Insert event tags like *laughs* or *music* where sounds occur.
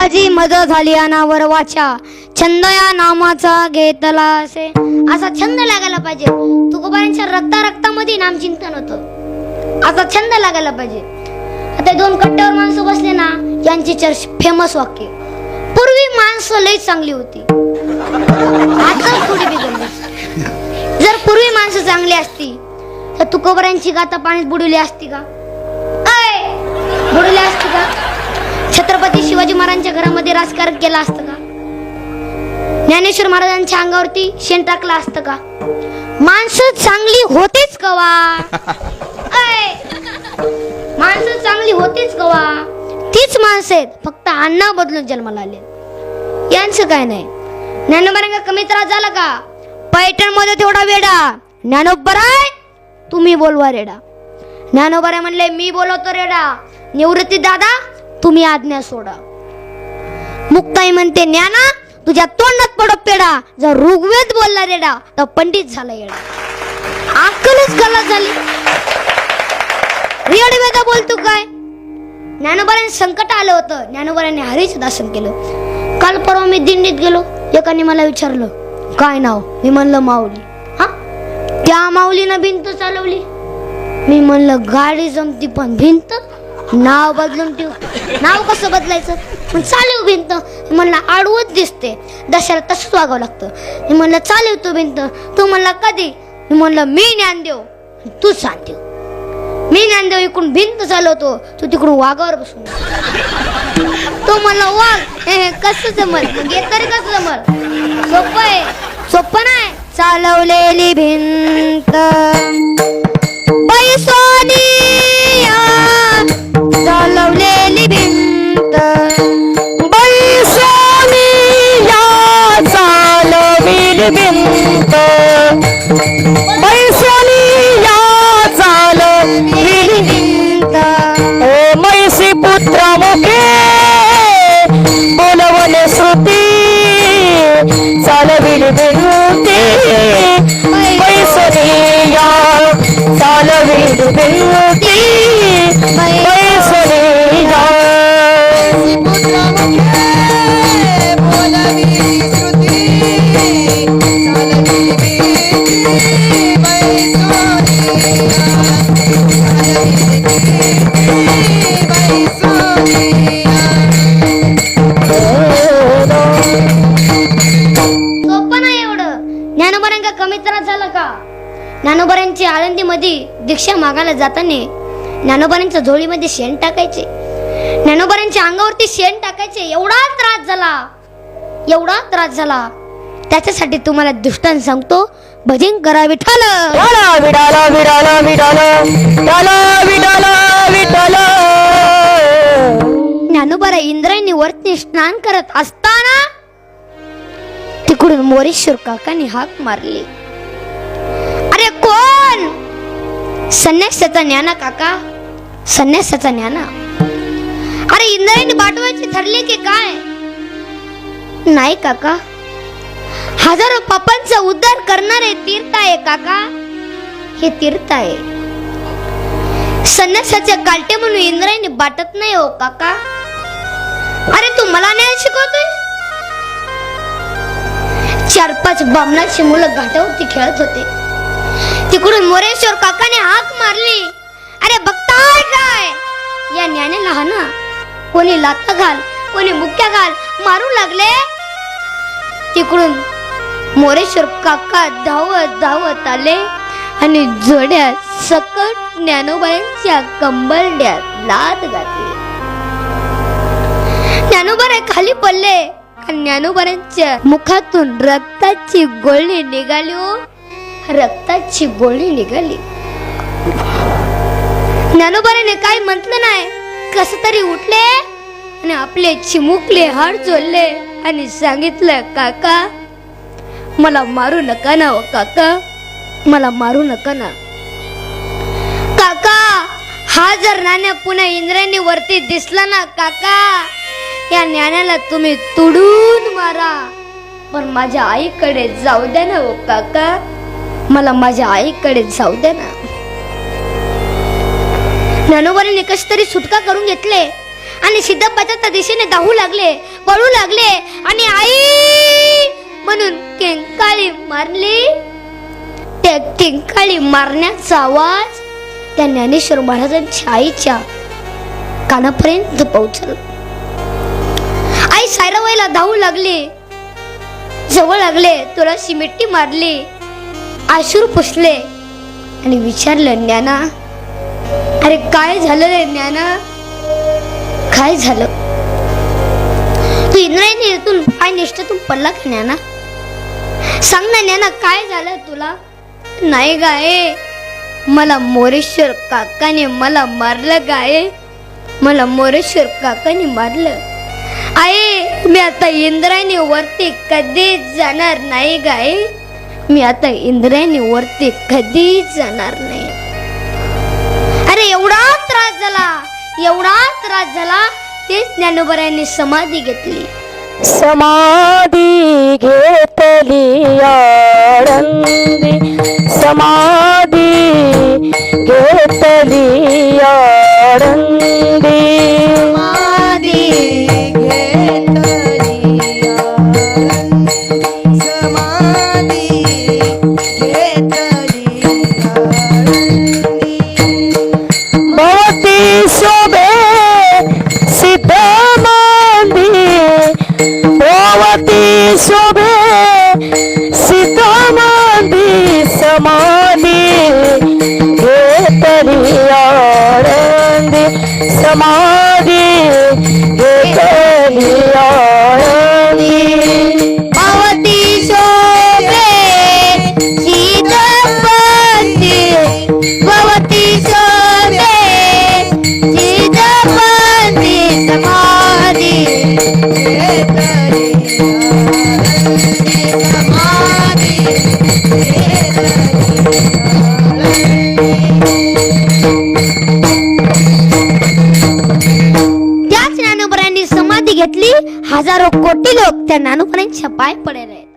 माझी मज झाली अनावर वाचा. छंद या नामाचा घेतला असे. असा छंद लागायला पाहिजे. तुकोबारांच्या रक्ता रक्तामध्ये नामचिंतन होतं. असा छंद लागायला पाहिजे. आता दोन कट्ट्यावर माणसं बसले ना यांचे चर्च फेमस वाक्य. पूर्वी माणसं लई चांगली होती. आता थोडी बिघडली. जर पूर्वी माणसं चांगली असती तर तुकोबारांची गाता पाण्यात बुडवली असती का? घरामध्ये राजकारण केलं असतं का? ज्ञानेश्वर महाराजांच्या अंगावरती शेण टाकलं असतं का? माणसं चांगली होतेच कवा? *laughs* माणसं चांगली होतीच कवा? तीच माणसं आहेत. फक्त अण्णा बदलून जन्माला आले यांचं काय नाही. ज्ञानोबरांगा कमी त्रास झाला का? पैठणमध्ये तेवढा वेडा. ज्ञानोबराय तुम्ही बोलवा रेडा. ज्ञानोबराय म्हणले मी बोलवतो रेडा. निवृत्ती दादा तुम्ही आज्ञा सोडा. मुक्ताई म्हणते ज्ञाना तुझ्या तोंडात पडो पेडा जर ऋग्वेद बोलला रेडा तर पंडित झाला येडा. अक्कलच गलत झाली. रेडवेदा बोलतो काय? ज्ञानोबारांनी संकट आलं होतं. ज्ञानोबारांनी हरीच दासन केलं. काल परवा मी दिंडीत गेलो. एकाने मला विचारलं काय नाव? मी म्हणलं माऊली. हा? त्या माऊलीनं भिंत चालवली. मी म्हणलं गाडी जमती पण भिंत नाव बदलून ठेव. नाव कसं बदलायचं? पण चालेव भिंत. मी आडवत दिसते. दशाला तसंच वागावं लागतं. मी म्हणलं चालेव तू भिंत. तू म्हणला कधी? मी म्हणलं मी ज्ञानदेव. तू देव मी ज्ञानदेव इकडून भिंत चालवतो. तू तिकडून वाघावर बसून तो म्हणला वाघ? हे कसं जमल? मग हे तरी कसं जमल? सोपं आहे. सोपं नाही. चालवलेली भिंत. होईल भिंत. मैसोनी या चाल ओ मैसी पुत्र मुखे बोलवले श्रुती. चालविल भिंती मैसोनी या चालविल भिंती ज्ञानोबरांची आळंदीमध्ये दीक्षा मागायला जाताना ज्ञानोबरांच्या झोळीमध्ये शेण टाकायचे. ज्ञानोबरांच्या अंगावरती शेण टाकायचे. एवढा त्रास झाला. एवढा त्रास झाला. त्याच्यासाठी तुम्हाला दृष्टांत सांगतो. भजन करा विडाला विडाला विडाला ज्ञानोबरा इंद्रायणी वरती स्नान करत असताना तिकडून मोरेश्वर काकाने हाक मारली. संन्यासाचा ज्ञाना काका संन्यासाचा ज्ञाना अरे इंद्रायणी बाटवायचे ठरले की काय नाही काका हजारो पापांचा उद्धार करणारे तीर्थ आहे काका हे तीर्थ आहे संन्यासाच्या कालटे म्हणून इंद्रायणी बाटत नाही हो काका अरे तू मला न्याय शिकवतोय चार पाच बामणाची मुलं घाटावरती खेळत होते तिकडून मोरेश्वर काकाने हा घाल. कोणी मुक्या घाल. मारू लागले? तिकडून मोरेश्वर काका धावत धावत आले आणि जोड्या सकट ज्ञानोबाईंच्या कंबरड्यात लात घातली. ज्ञानोबाई खाली पडले. ज्ञानोबाईंच्या मुखातून रक्ताची गोळी निघाली हो. रक्ताची गोळी निघाली. ज्ञानोबाईने काय म्हटलं नाही? कस तरी उठले? आणि आपले चिमुकले हाड चोलले आणि सांगितलं काका मला मारू नका ना हो काका. मला मारू नका ना. काका हा जर नाण्या पुन्हा इंद्रायणी वरती दिसला ना काका या नाण्याला तुम्ही तुडून मारा. पण माझ्या आईकडे जाऊ द्या ना हो काका. मला माझ्या आईकडे जाऊ द्या ना. ज्ञानोबाने कशी तरी सुटका करून घेतले. आणि सिद्धप्पाच्या दिशेने धावू लागले पळू लागले आणि आई म्हणून किंकाळी मारली. त्या किंकाळी मारण्याचा आवाज त्या ज्ञानेश्वर महाराजांच्या आईच्या कानापर्यंत पोहोचला. आई सायराबाईला धावू लागली जवळ लागले तुला मिट्टी मारली आशूर पुसले आणि विचारलं ज्ञाना अरे काय झालं रे ज्ञाना? काय झालं? तू इंद्रायणी येथून पाय निष्ठेतून पडला का ज्ञाना सांग ना ज्ञाना काय झालं तुला? नाही गाये मला मोरेश्वर काकाने मला मारलं गाये. मला मोरेश्वर काकाने मारलं. आहे मी आता इंद्रायणी वरती कधीच जाणार नाही गाय. मी आता इंद्रायणी वरती कधीच जाणार नाही. अरे एवढा त्रास झाला. एवढा त्रास झाला तेच ज्ञानोबरायांनी समाधी घेतली. समाधी घेतली आनंदी समाधी घेतली त्याच ज्ञानोबरांनी समाधी घेतली हजारो